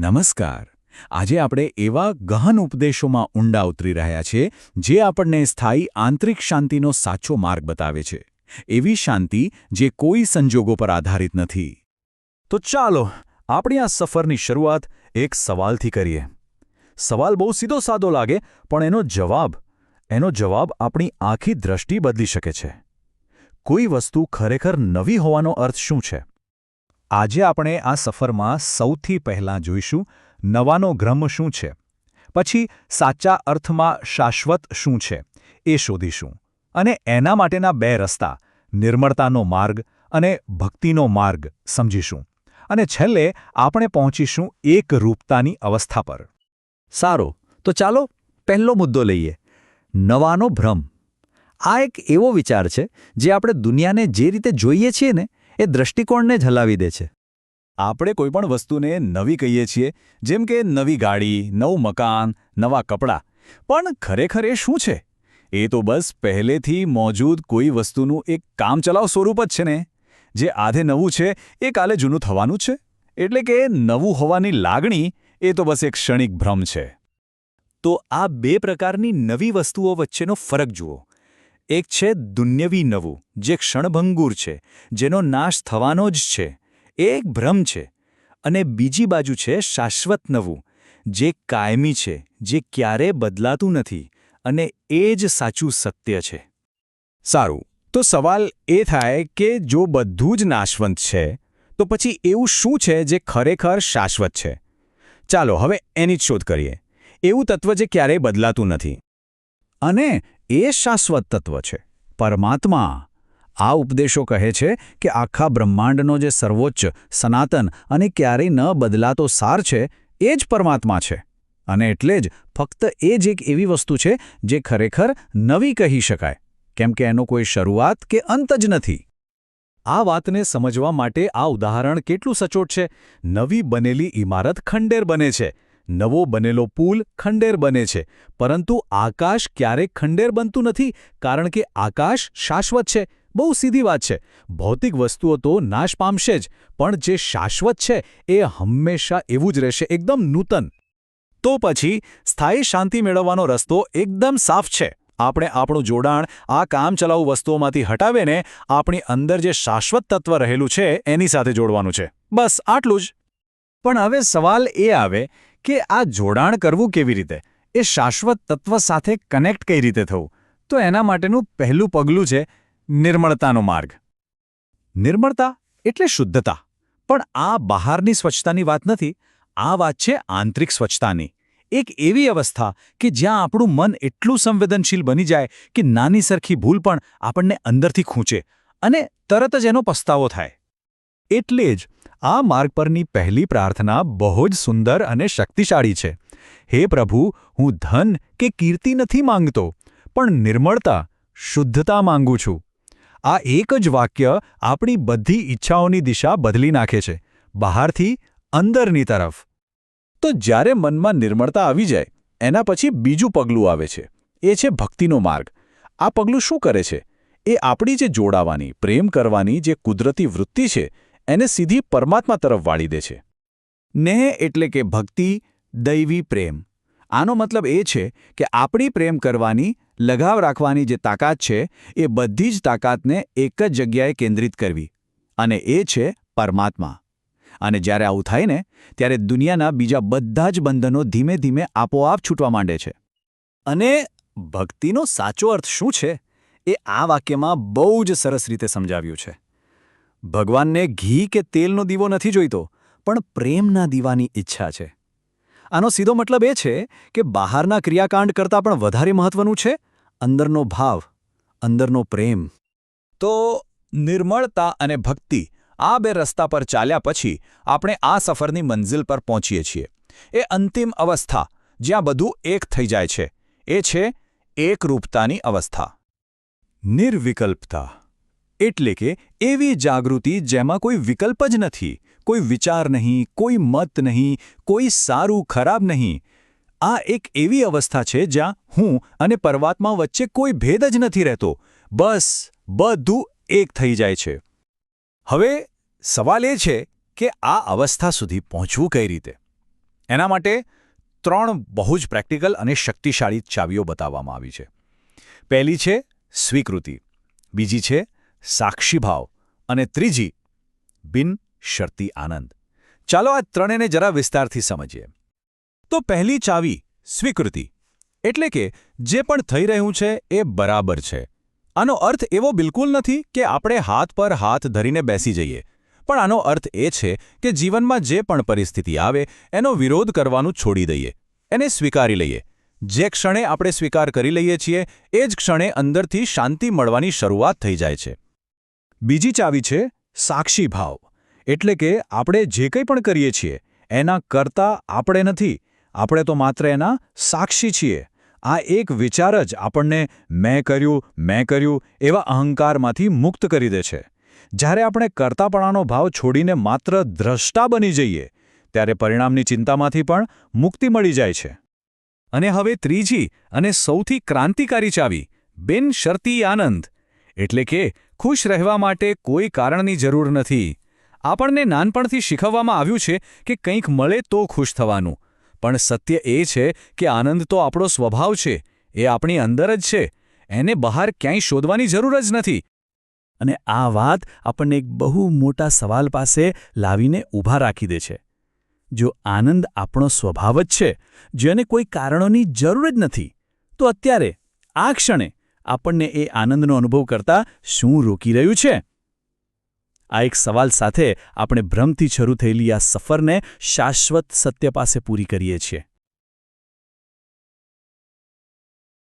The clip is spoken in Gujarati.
નમસ્કાર. આજે આપણે એવા ગહન ઉપદેશોમાં ઊંડા ઉતરી રહ્યા છીએ, જે આપણને સ્થાયી આંતરિક શાંતિનો સાચો માર્ગ બતાવે છે. એવી શાંતિ જે કોઈ સંજોગો પર આધારિત નથી. તો ચાલો, આપણી આ સફરની શરૂઆત એક સવાલથી કરીએ. સવાલ બહુ સીધો સાદો લાગે, પણ એનો જવાબ એનો જવાબ આપણી આખી દ્રષ્ટિ બદલી શકે છે. કોઈ વસ્તુ ખરેખર નવી હોવાનો અર્થ શું છે? આજે આપણે આ સફરમાં સૌથી પહેલાં જોઈશું નવાનો ભ્રમ શું છે? પછી સાચા અર્થમાં શાશ્વત શું છે એ શોધીશું. અને એના માટેના બે રસ્તા, નિર્મળતાનો માર્ગ અને ભક્તિનો માર્ગ સમજીશું. અને છેલ્લે આપણે પહોંચીશું એક રૂપતાની અવસ્થા પર. સારો, તો ચાલો પહેલો મુદ્દો લઈએ. નવાનો ભ્રમ. આ એક એવો વિચાર છે જે આપણે દુનિયાને જે રીતે જોઈએ છીએ ને એ દ્રષ્ટિકોણને જ હલાવી દે છે. આપણે કોઈપણ વસ્તુને નવી કહીએ છીએ, જેમ કે નવી ગાડી, નવું મકાન, નવા કપડાં. પણ ખરેખર એ શું છે? એ તો બસ પહેલેથી મોજૂદ કોઈ વસ્તુનું એક કામચલાઉ સ્વરૂપ જ છે ને? જે આધે નવું છે, એ કાલે જૂનું થવાનું છે? એટલે કે નવું હોવાની લાગણી, એ તો બસ એક ક્ષણિક ભ્રમ છે. તો આ બે પ્રકારની નવી વસ્તુઓ વચ્ચેનો ફરક જુઓ. એક છે દુન્યવી નવું, જે ક્ષણભંગુર છે, જેનો નાશ થવાનો જ છે. એ એક ભ્રમ છે. અને બીજી બાજુ છે શાશ્વત નવું, જે કાયમી છે, જે ક્યારે બદલાતું નથી, અને એ જ સાચું સત્ય છે. સારું, તો સવાલ એ થાય કે જો બધું જ નાશવંત છે, તો પછી એવું શું છે જે ખરેખર શાશ્વત છે? ચાલો, હવે એની જ શોધ કરીએ. એવું તત્વ જે ક્યારેય બદલાતું નથી. અને એ શાશ્વત તત્વ છે. પરમાત્મા આ ઉપદેશો કહે છે કે આખા બ્રહ્માંડનો જે સર્વોચ્ચ, સનાતન અને ક્યારેય ન બદલાતો સાર છે, એ જ પરમાત્મા છે. અને એટલે જ ફક્ત એ જ એક એવી વસ્તુ છે જે ખરેખર નવી કહી શકાય. કેમ કે એનો કોઈ શરૂઆત કે અંત જ નથી. આ વાતને સમજવા માટે આ ઉદાહરણ કેટલું સચોટ છે? નવી બનેલી ઇમારત ખંડેર બને છે. નવો બનેલો પુલ ખંડેર બને છે. પરંતુ આકાશ ક્યારેક ખંડેર બનતું નથી, કારણ કે આકાશ શાશ્વત છે. બહુ સીધી વાત છે. ભૌતિક વસ્તુઓ તો નાશ પામશે જ, પણ જે શાશ્વત છે, એ હંમેશા એવું જ રહેશે, એકદમ નૂતન. તો પછી, સ્થાયી શાંતિ મેળવવાનો રસ્તો એકદમ સાફ છે. આપણે આપણું જોડાણ આ કામચલાઉ વસ્તુઓમાંથી હટાવીને આપણી અંદર જે શાશ્વત તત્વ રહેલું છે, એની સાથે જોડવાનું છે. બસ, આટલું જ. પણ હવે સવાલ એ આવે કે આ જોડાણ કરવું કેવી રીતે? એ શાશ્વત તત્વ સાથે કનેક્ટ કઈ રીતે થવું? તો એના માટેનું પહેલું પગલું છે નિર્મળતાનો માર્ગ. નિર્મળતા એટલે શુદ્ધતા. પણ આ બહારની સ્વચ્છતાની વાત નથી, આ વાત છે આંતરિક સ્વચ્છતાની. એક એવી અવસ્થા કે જ્યાં આપણું મન એટલું સંવેદનશીલ બની જાય કે નાની સરખી ભૂલ પણ આપણને અંદરથી ખૂંચે અને તરત જ એનો પસ્તાવો થાય. એટલે જ આ માર્ગ પરની પહેલી પ્રાર્થના બહુ જ સુંદર અને શક્તિશાળી છે. હે પ્રભુ, હું ધન કે કીર્તિ નથી માંગતો, પણ નિર્મળતા, શુદ્ધતા માંગુ છું. આ એક જ વાક્ય આપણી બધી ઈચ્છાઓની દિશા બદલી નાખે છે, બહારથી, અંદરની તરફ. તો જ્યારે મનમાં નિર્મળતા આવી જાય, એના પછી બીજું પગલું આવે છે. એ છે ભક્તિનો માર્ગ. આ પગલું શું કરે છે? એ આપણી જે જોડાવાની, પ્રેમ કરવાની જે કુદરતી વૃત્તિ છે એને સીધી પરમાત્મા તરફ વાળી દે છે. નેહ એટલે કે ભક્તિ, દૈવી, પ્રેમ. આનો મતલબ એ છે કે આપણી પ્રેમ કરવાની, લગાવ રાખવાની જે તાકાત છે, એ બધી જ તાકાતને એક જ જગ્યાએ કેન્દ્રિત કરવી. અને એ છે પરમાત્મા. અને જ્યારે આવું થાય ને, ત્યારે દુનિયાના બીજા બધા જ બંધનો ધીમે ધીમે આપોઆપ છૂટવા માંડે છે. અને ભક્તિનો સાચો અર્થ શું છે, એ આ વાક્યમાં બહુ જ સરસ રીતે સમજાવ્યું છે. ભગવાનને ઘી કે તેલનો દીવો નથી જોઈતો, પણ પ્રેમના દીવાની ઈચ્છા છે. આનો સીધો મતલબ એ છે કે બહારના ક્રિયાકાંડ કરતાં પણ વધારે મહત્વનું છે અંદરનો ભાવ, અંદરનો પ્રેમ. તો નિર્મળતા અને ભક્તિ આ બે રસ્તા પર ચાલ્યા પછી આપણે આ સફરની મંઝિલ પર પહોંચીએ છીએ. એ અંતિમ અવસ્થા, જ્યાં બધું એક થઈ જાય છે. એ છે એકરૂપતાની અવસ્થા. નિર્વિકલ્પતા. એટલે કે એવી જાગૃતિ જેમાં કોઈ વિકલ્પ જ નથી, કોઈ વિચાર નહીં, કોઈ મત નહીં, કોઈ સારું ખરાબ નહીં. આ એક એવી અવસ્થા છે જ્યાં હું અને પરમાત્મા વચ્ચે કોઈ ભેદ જ નથી રહેતો. બસ, બધું એક થઈ જાય છે. હવે સવાલ એ છે કે આ અવસ્થા સુધી પહોંચવું કઈ રીતે? એના માટે ત્રણ બહુ જ પ્રેક્ટિકલ અને શક્તિશાળી ચાવીઓ બતાવવામાં આવી છે. પહેલી છે સ્વીકૃતિ. બીજી છે સાક્ષીભાવ અને ત્રીજી, બિન શરતી આનંદ. ચાલો આ ત્રણેને જરા વિસ્તારથી સમજીએ. તો પહેલી ચાવી સ્વીકૃતિ, એટલે કે જે પણ થઈ રહ્યું છે એ બરાબર છે. આનો અર્થ એવો બિલકુલ નથી કે આપણે હાથ પર હાથ ધરીને બેસી જઈએ, પણ આનો અર્થ એ છે કે જીવનમાં જે પણ પરિસ્થિતિ આવે, એનો વિરોધ કરવાનું છોડી દઈએ, એને સ્વીકારી લઈએ. જે ક્ષણે આપણે સ્વીકાર કરી લઈએ છીએ, એ જ ક્ષણે અંદરથી શાંતિ મળવાની શરૂઆત થઈ જાય છે. બીજી ચાવી છે સાક્ષી ભાવ. એટલે કે આપણે જે કંઈ પણ કરીએ છીએ, એના કરતા આપણે નથી, આપણે તો માત્ર એના સાક્ષી છીએ. આ એક વિચાર જ આપણને મેં કર્યું મેં કર્યું એવા અહંકારમાંથી મુક્ત કરી દે છે. જ્યારે આપણે કરતાપણાનો ભાવ છોડીને માત્ર દ્રષ્ટા બની જઈએ, ત્યારે પરિણામની ચિંતામાંથી પણ મુક્તિ મળી જાય છે. અને હવે ત્રીજી અને સૌથી ક્રાંતિકારી ચાવી, બિન શરતી આનંદ. એટલે કે ખુશ રહેવા માટે કોઈ કારણની જરૂર નથી. આપણને નાનપણથી શીખવવામાં આવ્યું છે કે કંઈક મળે તો ખુશ થવાનું. પણ સત્ય એ છે કે આનંદ તો આપણો સ્વભાવ છે, એ આપણી અંદર જ છે. એને બહાર ક્યાંય શોધવાની જરૂર જ નથી. અને આ વાત આપણને એક બહુ મોટા સવાલ પાસે લાવીને ઊભા રાખી દે છે. જો આનંદ આપણો સ્વભાવ જ છે જેને કોઈ કારણોની જરૂર જ નથી, તો અત્યારે, આ ક્ષણે આપણને એ આનંદનો અનુભવ કરતા શું રોકી રહ્યું છે? આ એક સવાલ સાથે આપણે ભ્રમથી શરૂ થયેલી આ સફરને શાશ્વત સત્ય પાસે પૂરી કરીએ છીએ.